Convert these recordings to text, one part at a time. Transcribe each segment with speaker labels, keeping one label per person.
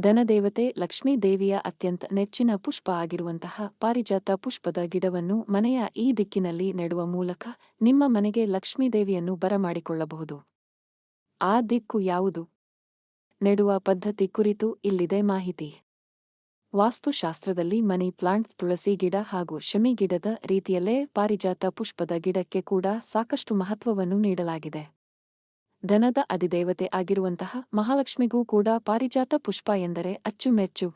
Speaker 1: ಧನದೇವತೆ ಲಕ್ಷ್ಮೀ ದೇವಿಯ ಅತ್ಯಂತ ನೆಚ್ಚಿನ ಪುಷ್ಪ ಆಗಿರುವಂತಹ ಪಾರಿಜಾತ ಪುಷ್ಪದ ಗಿಡವನ್ನು ಮನೆಯ ಈ ದಿಕ್ಕಿನಲ್ಲಿ ನೆಡುವ ಮೂಲಕ ನಿಮ್ಮ ಮನೆಗೆ ಲಕ್ಷ್ಮೀದೇವಿಯನ್ನು ಬರಮಾಡಿಕೊಳ್ಳಬಹುದು. ಆ ದಿಕ್ಕು ಯಾವುದು? ನೆಡುವ ಪದ್ಧತಿ ಕುರಿತು ಇಲ್ಲಿದೆ ಮಾಹಿತಿ. ವಾಸ್ತುಶಾಸ್ತ್ರದಲ್ಲಿ ಮನಿ ಪ್ಲಾಂಟ್, ತುಳಸಿ ಗಿಡ ಹಾಗೂ ಶಮಿ ಗಿಡದ ರೀತಿಯಲ್ಲೇ ಪಾರಿಜಾತ ಪುಷ್ಪದ ಗಿಡಕ್ಕೆ ಕೂಡ ಸಾಕಷ್ಟು ಮಹತ್ವವನ್ನು ನೀಡಲಾಗಿದೆ. ಧನದ ಅಧಿದೇವತೆ ಆಗಿರುವಂತಹ ಮಹಾಲಕ್ಷ್ಮಿಗೂ ಕೂಡ ಪಾರಿಜಾತ ಪುಷ್ಪ ಎಂದರೆ ಅಚ್ಚುಮೆಚ್ಚು.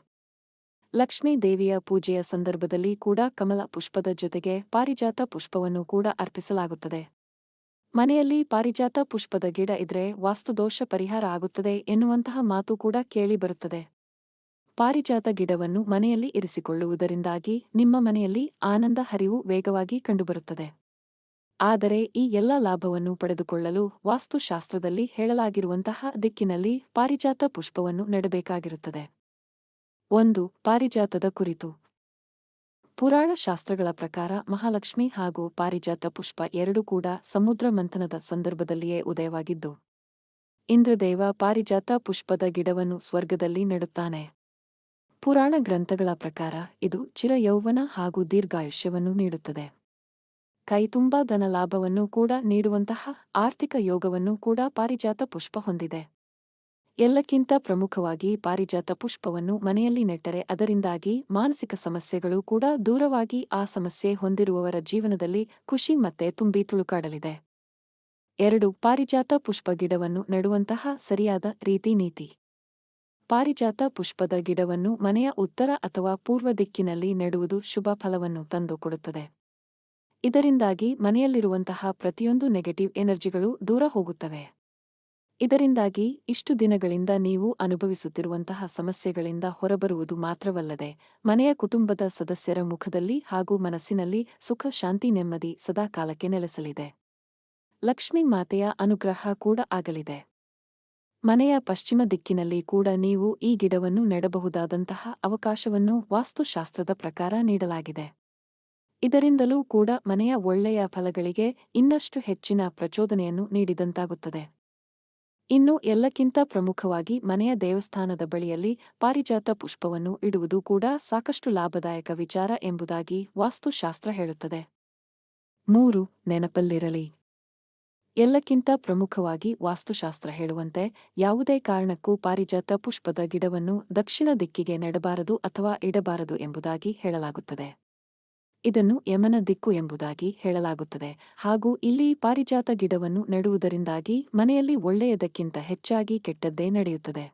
Speaker 1: ಲಕ್ಷ್ಮೀ ದೇವಿಯ ಪೂಜೆಯ ಸಂದರ್ಭದಲ್ಲಿ ಕೂಡ ಕಮಲ ಪುಷ್ಪದ ಜೊತೆಗೆ ಪಾರಿಜಾತ ಪುಷ್ಪವನ್ನು ಕೂಡ ಅರ್ಪಿಸಲಾಗುತ್ತದೆ. ಮನೆಯಲ್ಲಿ ಪಾರಿಜಾತ ಪುಷ್ಪದ ಗಿಡ ಇದ್ರೆ ವಾಸ್ತುದೋಷ ಪರಿಹಾರ ಆಗುತ್ತದೆ ಎನ್ನುವಂತಹ ಮಾತು ಕೂಡ ಕೇಳಿಬರುತ್ತದೆ ಪಾರಿಜಾತ ಗಿಡವನ್ನು ಮನೆಯಲ್ಲಿ ಇರಿಸಿಕೊಳ್ಳುವುದರಿಂದಾಗಿ ನಿಮ್ಮ ಮನೆಯಲ್ಲಿ ಆನಂದ ಹರಿವು ವೇಗವಾಗಿ ಕಂಡುಬರುತ್ತದೆ. ಆದರೆ ಈ ಎಲ್ಲ ಲಾಭವನ್ನು ಪಡೆದುಕೊಳ್ಳಲು ವಾಸ್ತುಶಾಸ್ತ್ರದಲ್ಲಿ ಹೇಳಲಾಗಿರುವಂತಹ ದಿಕ್ಕಿನಲ್ಲಿ ಪಾರಿಜಾತ ಪುಷ್ಪವನ್ನು ನೆಡಬೇಕಾಗಿರುತ್ತದೆ. ಒಂದು, ಪಾರಿಜಾತದ ಕುರಿತು. ಪುರಾಣ ಶಾಸ್ತ್ರಗಳ ಪ್ರಕಾರ ಮಹಾಲಕ್ಷ್ಮಿ ಹಾಗೂ ಪಾರಿಜಾತ ಪುಷ್ಪ ಎರಡೂ ಕೂಡ ಸಮುದ್ರ ಮಂಥನದ ಸಂದರ್ಭದಲ್ಲಿಯೇ ಉದಯವಾಗಿದ್ದು, ಇಂದ್ರದೇವ ಪಾರಿಜಾತ ಪುಷ್ಪದ ಗಿಡವನ್ನು ಸ್ವರ್ಗದಲ್ಲಿ ನೆಡುತ್ತಾನೆ. ಪುರಾಣ ಗ್ರಂಥಗಳ ಪ್ರಕಾರ ಇದು ಚಿರಯೌವನ ಹಾಗೂ ದೀರ್ಘಾಯುಷ್ಯವನ್ನು ನೀಡುತ್ತದೆ. ಕೈತುಂಬಾ ಧನ ಲಾಭವನ್ನು ಕೂಡ ನೀಡುವಂತಹ ಆರ್ಥಿಕ ಯೋಗವನ್ನು ಕೂಡ ಪಾರಿಜಾತ ಪುಷ್ಪ ಹೊಂದಿದೆ. ಎಲ್ಲಕ್ಕಿಂತ ಪ್ರಮುಖವಾಗಿ ಪಾರಿಜಾತ ಪುಷ್ಪವನ್ನು ಮನೆಯಲ್ಲಿ ನೆಟ್ಟರೆ ಅದರಿಂದಾಗಿ ಮಾನಸಿಕ ಸಮಸ್ಯೆಗಳು ಕೂಡ ದೂರವಾಗಿ ಆ ಸಮಸ್ಯೆ ಹೊಂದಿರುವವರ ಜೀವನದಲ್ಲಿ ಖುಷಿ ಮತ್ತೆ ತುಂಬಿ ತುಳುಕಾಡಲಿದೆ. ಎರಡು, ಪಾರಿಜಾತ ಪುಷ್ಪ ಗಿಡವನ್ನು ನೆಡುವಂತಹ ಸರಿಯಾದ ರೀತಿ ನೀತಿ. ಪಾರಿಜಾತ ಪುಷ್ಪದ ಗಿಡವನ್ನು ಮನೆಯ ಉತ್ತರ ಅಥವಾ ಪೂರ್ವ ದಿಕ್ಕಿನಲ್ಲಿ ನೆಡುವುದು ಶುಭ ಫಲವನ್ನು ತಂದುಕೊಡುತ್ತದೆ ಇದರಿಂದಾಗಿ ಮನೆಯಲ್ಲಿರುವಂತಹ ಪ್ರತಿಯೊಂದು ನೆಗೆಟಿವ್ ಎನರ್ಜಿಗಳು ದೂರ ಹೋಗುತ್ತವೆ. ಇದರಿಂದಾಗಿ ಇಷ್ಟು ದಿನಗಳಿಂದ ನೀವು ಅನುಭವಿಸುತ್ತಿರುವಂತಹ ಸಮಸ್ಯೆಗಳಿಂದ ಹೊರಬರುವುದು ಮಾತ್ರವಲ್ಲದೆ, ಮನೆಯ ಕುಟುಂಬದ ಸದಸ್ಯರ ಮುಖದಲ್ಲಿ ಹಾಗೂ ಮನಸ್ಸಿನಲ್ಲಿ ಸುಖ, ಶಾಂತಿ, ನೆಮ್ಮದಿ ಸದಾಕಾಲಕ್ಕೆ ನೆಲೆಸಲಿದೆ. ಲಕ್ಷ್ಮೀ ಮಾತೆಯ ಅನುಗ್ರಹ ಕೂಡ ಆಗಲಿದೆ. ಮನೆಯ ಪಶ್ಚಿಮ ದಿಕ್ಕಿನಲ್ಲಿ ಕೂಡ ನೀವು ಈ ಗಿಡವನ್ನು ನೆಡಬಹುದಾದಂತಹ ಅವಕಾಶವನ್ನು ವಾಸ್ತುಶಾಸ್ತ್ರದ ಪ್ರಕಾರ ನೀಡಲಾಗಿದೆ. ಇದರಿಂದಲೂ ಕೂಡ ಮನೆಯ ಒಳ್ಳೆಯ ಫಲಗಳಿಗೆ ಇನ್ನಷ್ಟು ಹೆಚ್ಚಿನ ಪ್ರಚೋದನೆಯನ್ನು ನೀಡಿದಂತಾಗುತ್ತದೆ. ಇನ್ನು ಎಲ್ಲಕ್ಕಿಂತ ಪ್ರಮುಖವಾಗಿ ಮನೆಯ ದೇವಸ್ಥಾನದ ಬಳಿಯಲ್ಲಿ ಪಾರಿಜಾತ ಪುಷ್ಪವನ್ನು ಇಡುವುದು ಕೂಡ ಸಾಕಷ್ಟು ಲಾಭದಾಯಕ ವಿಚಾರ ಎಂಬುದಾಗಿ ವಾಸ್ತುಶಾಸ್ತ್ರ ಹೇಳುತ್ತದೆ. ಮೂರು, ನೆನಪಲ್ಲಿರಲಿ. ಎಲ್ಲಕ್ಕಿಂತ ಪ್ರಮುಖವಾಗಿ ವಾಸ್ತುಶಾಸ್ತ್ರ ಹೇಳುವಂತೆ ಯಾವುದೇ ಕಾರಣಕ್ಕೂ ಪಾರಿಜಾತ ಪುಷ್ಪದ ಗಿಡವನ್ನು ದಕ್ಷಿಣ ದಿಕ್ಕಿಗೆ ನೆಡಬಾರದು ಅಥವಾ ಇಡಬಾರದು ಎಂಬುದಾಗಿ ಹೇಳಲಾಗುತ್ತದೆ. ಇದನ್ನು ಯಮನ ದಿಕ್ಕು ಎಂಬುದಾಗಿ ಹೇಳಲಾಗುತ್ತದೆ. ಹಾಗೂ ಇಲ್ಲಿ ಪಾರಿಜಾತ ಗಿಡವನ್ನು ನೆಡುವುದರಿಂದಾಗಿ ಮನೆಯಲ್ಲಿ ಒಳ್ಳೆಯದಕ್ಕಿಂತ ಹೆಚ್ಚಾಗಿ ಕೆಟ್ಟದ್ದೇ ನಡೆಯುತ್ತದೆ.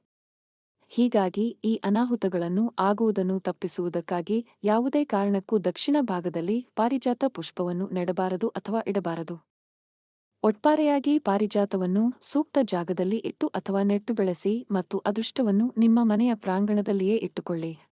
Speaker 1: ಹೀಗಾಗಿ ಈ ಅನಾಹುತಗಳನ್ನು ಆಗುವುದನ್ನು ತಪ್ಪಿಸುವುದಕ್ಕಾಗಿ ಯಾವುದೇ ಕಾರಣಕ್ಕೂ ದಕ್ಷಿಣ ಭಾಗದಲ್ಲಿ ಪಾರಿಜಾತ ಪುಷ್ಪವನ್ನು ನೆಡಬಾರದು ಅಥವಾ ಇಡಬಾರದು. ಒಟ್ಟಾರೆಯಾಗಿ ಪಾರಿಜಾತವನ್ನು ಸೂಕ್ತ ಜಾಗದಲ್ಲಿ ಇಟ್ಟು ಅಥವಾ ನೆಟ್ಟು ಬೆಳೆಸಿ ಮತ್ತು ಅದೃಷ್ಟವನ್ನು ನಿಮ್ಮ ಮನೆಯ ಪ್ರಾಂಗಣದಲ್ಲಿಯೇ ಇಟ್ಟುಕೊಳ್ಳಿ.